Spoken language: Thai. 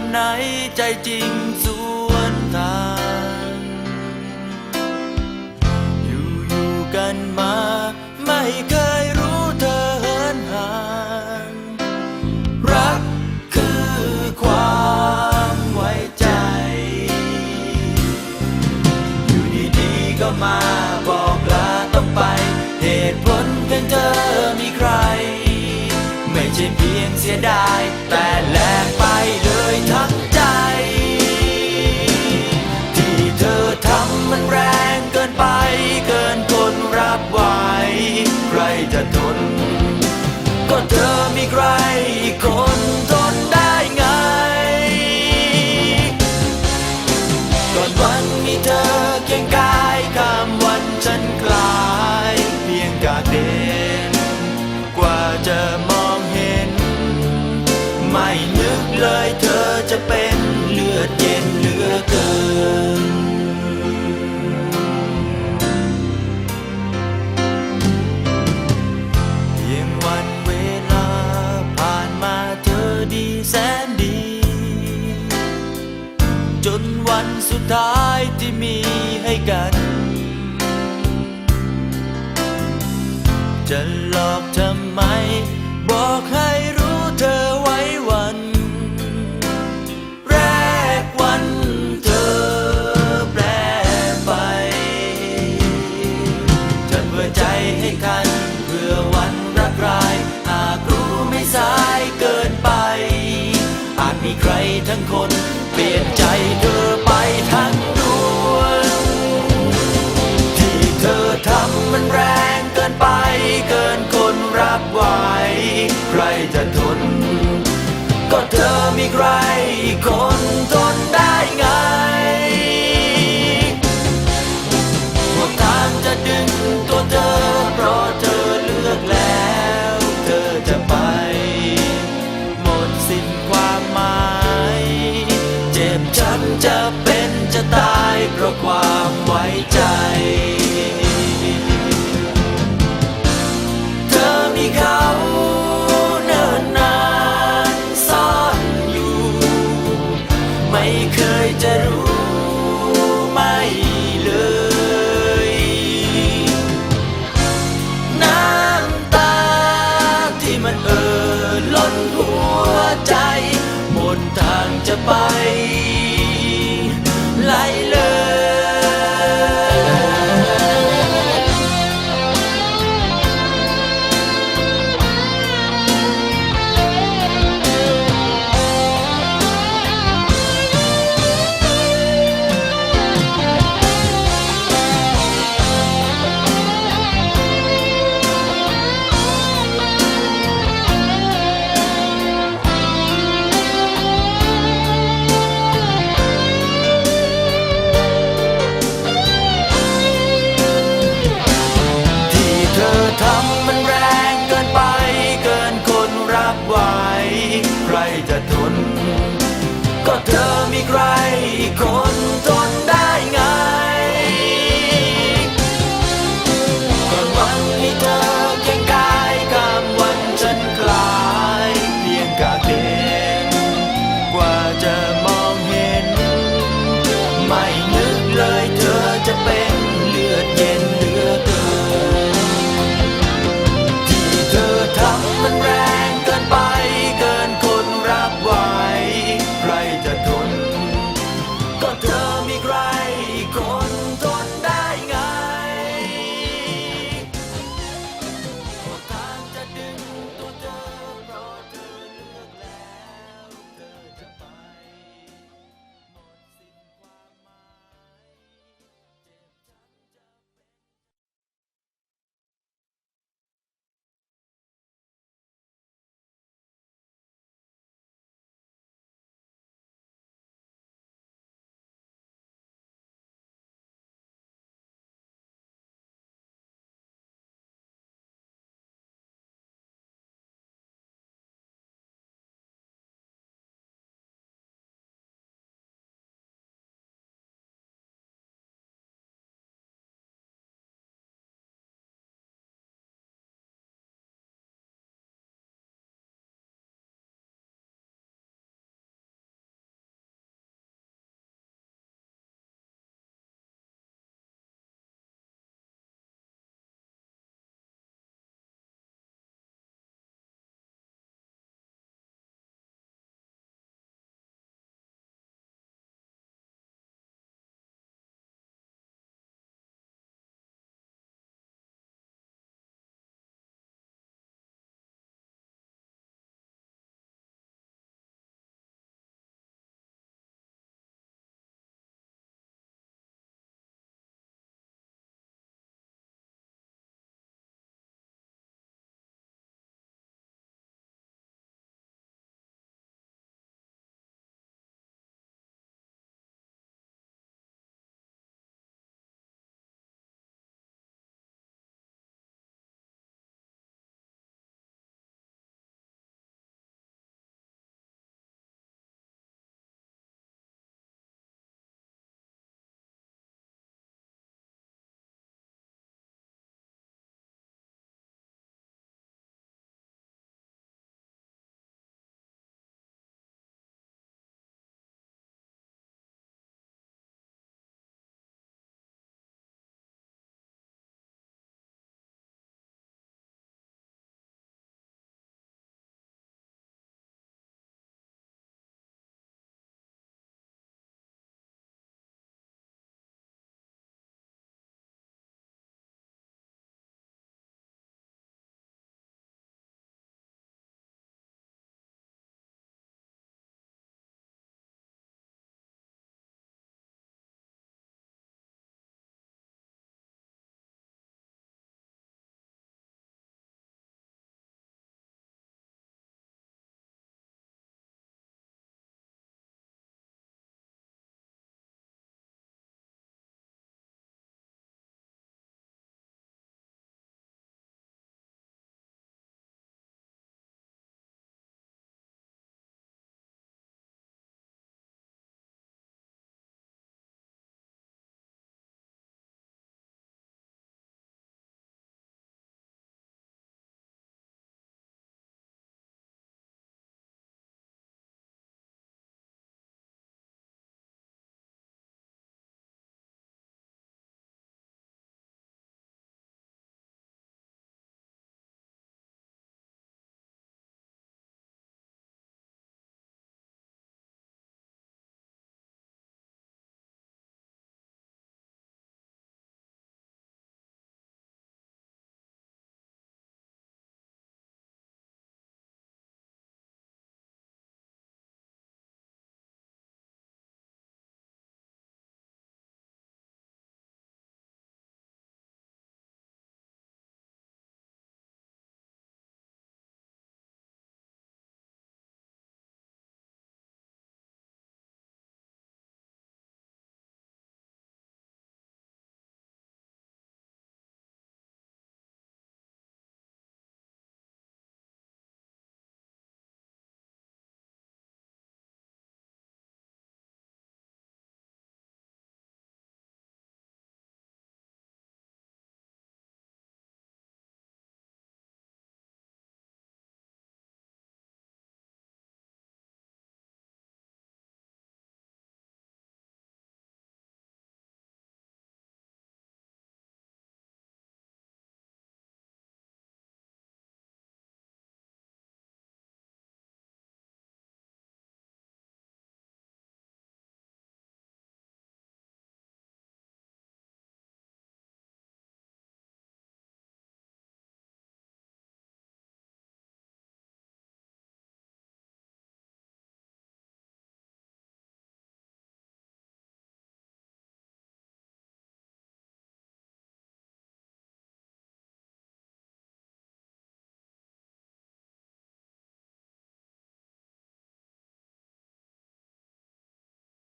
ำไหนใจจริงสวนทาง อยู่อยู่กันมา ไม่เคยรู้เธอเหินห่าง รักคือความไว้ใจ อยู่ดีๆก็มาบอกลาต้องไป เหตุผลเพียงเธอมีใคร ไม่ใช่เพียงเสียดายแต่ จะหลอกทำไม บอกให้รู้เธอไว้วัน แรกวันเธอแปรไปจพื่อใจให้กันเพื่อวันรักรายหากรู้ไม่สายเกินไป อาจมีใครทั้งคน เปลี่ยนใจเธอไปทั้ง ไปเกินคนรับไหวใครจะทน ก็เธอมีใครคนทน จะไป